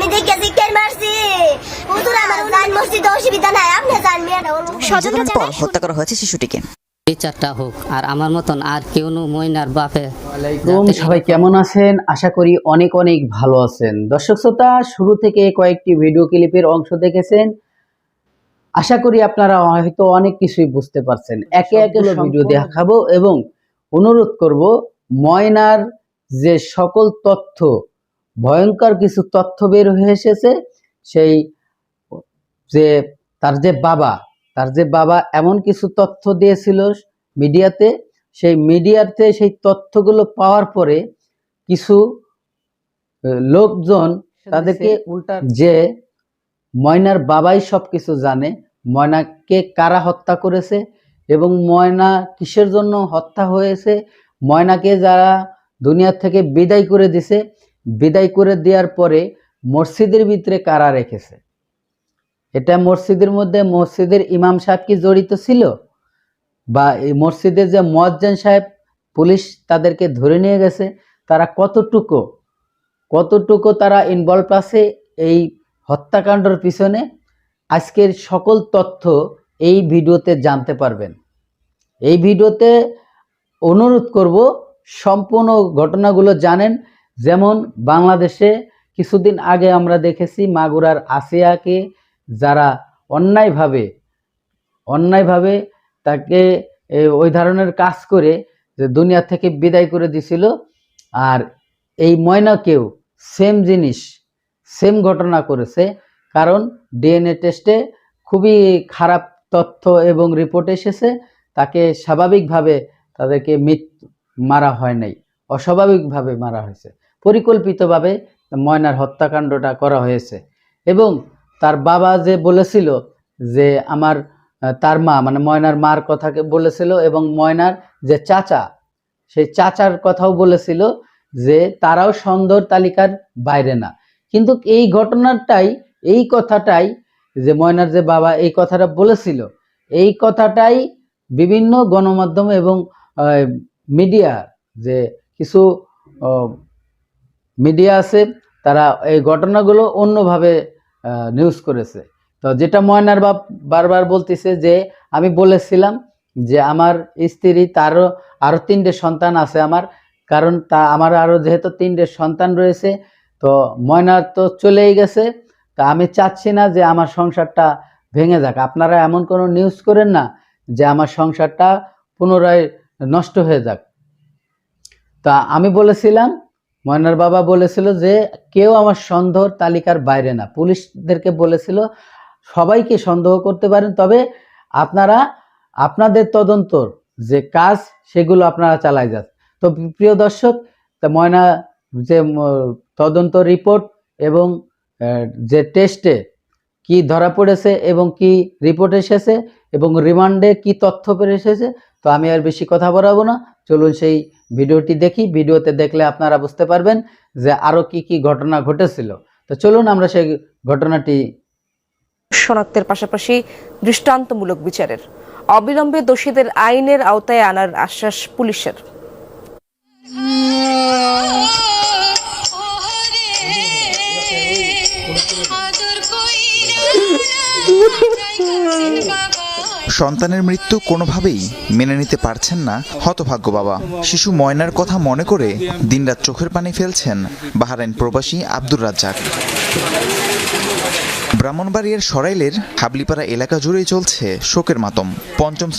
আমি দেখে জিজ্ঞের মারছি। হুজুর আমার উনান মসজিদে অসুবিধা নাই আপনি যান মেয়েটা ওর নির্যাতনের পর হত্যা করা হয়েছে শিশুটিকে। বিচারটা হোক আর আমার মতন আর কেউ মইনার বাপে। সবাই কেমন আছেন? আশা করি অনেক অনেক ভালো আছেন। দর্শক শ্রোতা শুরু থেকে কয়েকটি ভিডিও ক্লিপের অংশ দেখেছেন। আশা করি আপনারা হয়তো অনেক কিছুই বুঝতে পারছেন। একে একে ভিডিও দেখাবো এবং অনুরোধ করব ময়নার যে সকল তথ্য ভয়ঙ্কর কিছু তথ্য বের হয়ে এসেছে। সেই যে তার যে বাবা তার যে বাবা এমন কিছু তথ্য দিয়েছিল মিডিয়াতে। সেই মিডিয়াতে সেই তথ্যগুলো পাওয়ার পরে কিছু লোকজন তাদেরকে উল্টা যে ময়নার বাবাই সব কিছু জানে ময়নাকে কারা হত্যা করেছে এবং ময়না কিসের জন্য হত্যা হয়েছে ময়নাকে যারা দুনিয়া থেকে বিদায় করে দিছে বিদায় করে দেওয়ার পরে মসজিদের ভিতরে কারা রেখেছে? এটা মসজিদের মধ্যে মসজিদের ইমাম সাহেব কি জড়িত ছিল? বা এই মসজিদের যে মোয়াজ্জেন সাহেব, পুলিশ তাদেরকে ধরে নিয়ে গেছে? তারা কতটুকু কতটুকু তারা ইনভলভ আছে এই হত্যাকাণ্ডর পিছনে? আজকের সকল তথ্য এই ভিডিওতে জানতে পারবেন। এই ভিডিওতে অনুরোধ করব, সম্পূর্ণ ঘটনাগুলো জানেন। যেমন বাংলাদেশে কিছুদিন আগে আমরা দেখেছি মাগুরার আসিয়াকে যারা অন্যায়ভাবে অন্যায়ভাবে তাকে ওই ধরনের কাজ করে যে দুনিয়া থেকে বিদায় করে দিছিল। আর এই ময়নাকেও সেম জিনিস, সেম ঘটনা করেছে। কারণ ডিএনএ টেস্টে খুবই খারাপ তথ্য এবং রিপোর্ট এসেছে, তাকে স্বাভাবিকভাবে তাদেরকে মৃত, মারা হয় নাই, অস্বাভাবিকভাবে মারা হয়েছে। পরিকল্পিতভাবে ময়নার হত্যাকাণ্ডটা করা হয়েছে। এবং তার বাবা যে বলেছিল যে আমার, তার মা মানে ময়নার মার কথাকে বলেছিল এবং ময়নার যে চাচা, সেই চাচার কথাও বলেছিল যে তারাও সন্দর তালিকার বাইরে না। কিন্তু এই ঘটনাটাই, এই কথাটাই যে ময়নার যে বাবা এই কথাটা বলেছিল, এই কথাটাই বিভিন্ন গণমাধ্যম এবং মিডিয়া যে কিছু মিডিয়া আছে, তারা এই ঘটনাগুলো অন্যভাবে নিউজ করেছে। তো যেটা ময়নার বাপ বারবার বলতেছে যে, আমি বলেছিলাম যে আমার স্ত্রী তারও আরও তিনটে সন্তান আছে আমার, কারণ তা আমার আরও যেহেতু তিনটে সন্তান রয়েছে, তো ময়নার তো চলেই গেছে। তা আমি চাচ্ছি না যে আমার সংসারটা ভেঙে যাক। আপনারা এমন কোনো নিউজ করেন না যে আমার সংসারটা পুনরায় নষ্ট হয়ে যাক। তা আমি বলেছিলাম ময়নার বাবা বলেছিল যে কেউ আমার সন্দেহ তালিকার বাইরে না। পুলিশদেরকে বলেছিল, সবাইকে সন্দেহ করতে পারেন, তবে আপনারা, আপনাদের তদন্তর যে কাজ, সেগুলো আপনারা চালায় যান। তো প্রিয় দর্শক, তা ময়না যে তদন্ত রিপোর্ট এবং যে টেস্টে কি ধরা পড়েছে এবং কি রিপোর্ট এসেছে এবং রিমান্ডে কি তথ্য পেয়ে এসেছে, তো আমি আর বেশি কথা বলাবো না। চলুন সেই ভিডিওটি দেখি। ভিডিওতে দেখলে আপনারা বুঝতে পারবেন যে আরও কি কি ঘটনা ঘটেছিল। তো চলুন আমরা সেই ঘটনাটি শনাক্তের পাশাপাশি দৃষ্টান্তমূলক বিচারের। অবিলম্বে দোষীদের আইনের আওতায় আনার আশ্বাস পুলিশের। সন্তানের মৃত্যু কোনোভাবেই মেনে নিতে পারছেন না হতভাগ্য বাবা। শিশু ময়নার কথা মনে করে দিনরাত চোখের পানি ফেলছেন বাহারাইন প্রবাসী আব্দুর রাজ্জাক। ব্রাহ্মণবাড়িয়ার সরাইলের হাবলিপাড়া এলাকা জুড়েই চলছে শোকের মাতম। পঞ্চম